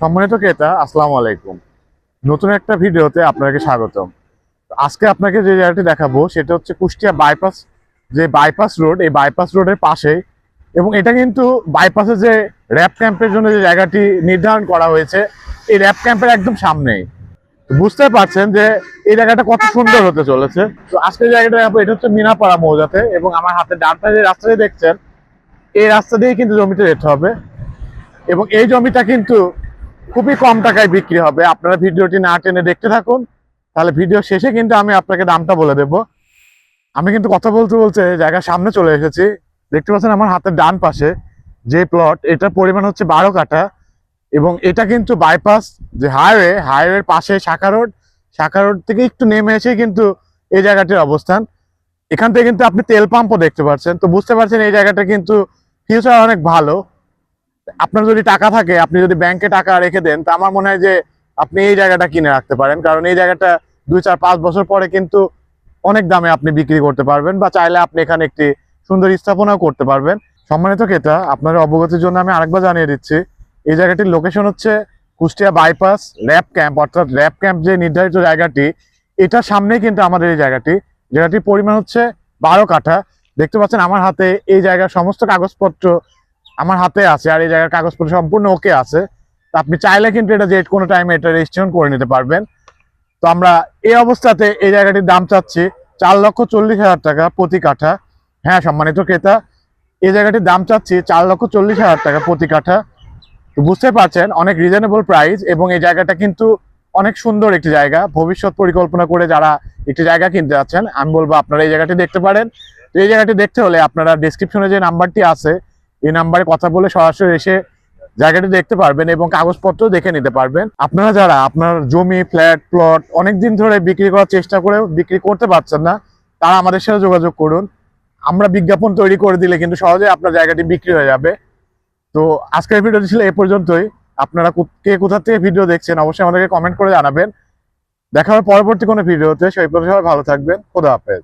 সম্মানিত ক্রেতা, আসসালামু আলাইকুম। নতুন একটা ভিডিওতে আপনাকে স্বাগতম। আজকে আপনাকে যে জায়গাটি দেখাবো, সেটা হচ্ছে কুষ্টিয়া বাইপাস যে বাইপাস রোড এই বাইপাস রোডের পাশে। এবং এটা কিন্তু বাইপাসে যে র্যাপ ক্যাম্পের জন্য যে জায়গাটি নির্ধারণ করা হয়েছে, এই র্যাপ ক্যাম্পের একদম সামনেই। বুঝতে পারছেন যে এই জায়গাটা কত সুন্দর হতে চলেছে। তো আজকে জায়গাটা দেখাবো, এটা হচ্ছে মিনাপাড়া মৌজাতে। এবং আমার হাতে ডান পাশে যে রাস্তাটি দেখছেন, এই রাস্তা দিয়ে কিন্তু জমিতে যেতে হবে। এবং এই জমিটা কিন্তু খুবই কম টাকায় বিক্রি হবে। আপনারা ভিডিওটি না টেনে দেখতে থাকুন। তাহলে ভিডিও শেষে কিন্তু আমি আপনাকে দামটা বলে দেব। আমি কিন্তু কথা বলতে বলতে জায়গার সামনে চলে এসেছি। দেখতে পাচ্ছেন আমার হাতের ডান পাশে যে প্লট এটার পরিমাণ হচ্ছে বারো কাঠা এবং এটা কিন্তু বাইপাস যে হাইওয়ে হাইওয়ের পাশে শাখা রোড শাখা রোড থেকে একটু নেমে এসে কিন্তু এই জায়গাটির অবস্থান। এখান থেকে কিন্তু আপনি তেল পাম্পও দেখতে পাচ্ছেন। তো বুঝতে পারছেন এই জায়গাটা কিন্তু ফিউচার অনেক ভালো। আপনার যদি টাকা থাকে, আপনি যদি ব্যাংকে টাকা রেখে দেন, তা আমার মনে হয় যে আপনি এই জায়গাটা কিনে রাখতে পারেন। কারণ এই জায়গাটা দুই চার পাঁচ বছর পরে কিন্তু অনেক দামে আপনি বিক্রি করতে পারবেন বা চাইলে আপনি এখানে একটি সুন্দর স্থাপনাও করতে পারবেন। সম্মানিত ক্রেতা, আপনার অবগতির জন্য আমি আরেকবার জানিয়ে দিচ্ছি, এই জায়গাটির লোকেশন হচ্ছে কুষ্টিয়া বাইপাস ল্যাব ক্যাম্প অর্থাৎ ল্যাব ক্যাম্প যে নির্ধারিত জায়গাটি, এটার সামনেই কিন্তু আমাদের এই জায়গাটি। জায়গাটির পরিমাণ হচ্ছে বারো কাঠা। দেখতে পাচ্ছেন আমার হাতে এই জায়গার সমস্ত কাগজপত্র আমার হাতে আছে আর এই জায়গার কাগজপত্র সম্পূর্ণ ওকে আছে। আপনি চাইলে কিন্তু এটা যে কোনো টাইমে এটা রেজিস্ট্রেশন করে নিতে পারবেন। তো আমরা এই অবস্থাতে এই জায়গাটির দাম চাচ্ছি চার লক্ষ চল্লিশ হাজার টাকা প্রতি কাঠা। হ্যাঁ সম্মানিত ক্রেতা, এই জায়গাটির দাম চাচ্ছি চার লক্ষ চল্লিশ হাজার টাকা প্রতি কাঠা। তো বুঝতে পারছেন, অনেক রিজনেবল প্রাইস এবং এই জায়গাটা কিন্তু অনেক সুন্দর একটি জায়গা। ভবিষ্যৎ পরিকল্পনা করে যারা একটি জায়গা কিনতে যাচ্ছেন, আমি বলব আপনারা এই জায়গাটি দেখতে পারেন। তো এই জায়গাটি দেখতে হলে আপনারা ডিসক্রিপশনে যে নাম্বারটি আছে এই নাম্বারে কথা বলে সরাসরি এসে জায়গাটি দেখতে পারবেন এবং কাগজপত্র দেখে নিতে পারবেন। আপনারা যারা আপনার জমি ফ্ল্যাট প্লট অনেকদিন ধরে বিক্রি করার চেষ্টা করে বিক্রি করতে পারছেন না, তারা আমাদের সাথে যোগাযোগ করুন। আমরা বিজ্ঞাপন তৈরি করে দিলে কিন্তু সহজে আপনার জায়গাটি বিক্রি হয়ে যাবে। তো আজকের ভিডিওটি ছিল এ পর্যন্তই। আপনারা কো- কোথা থেকে ভিডিও দেখছেন অবশ্যই আমাদেরকে কমেন্ট করে জানাবেন। দেখা হবে পরবর্তী কোনো ভিডিওতে। সেই পর্যন্ত সবাই ভালো থাকবেন। খোদা হাফেজ।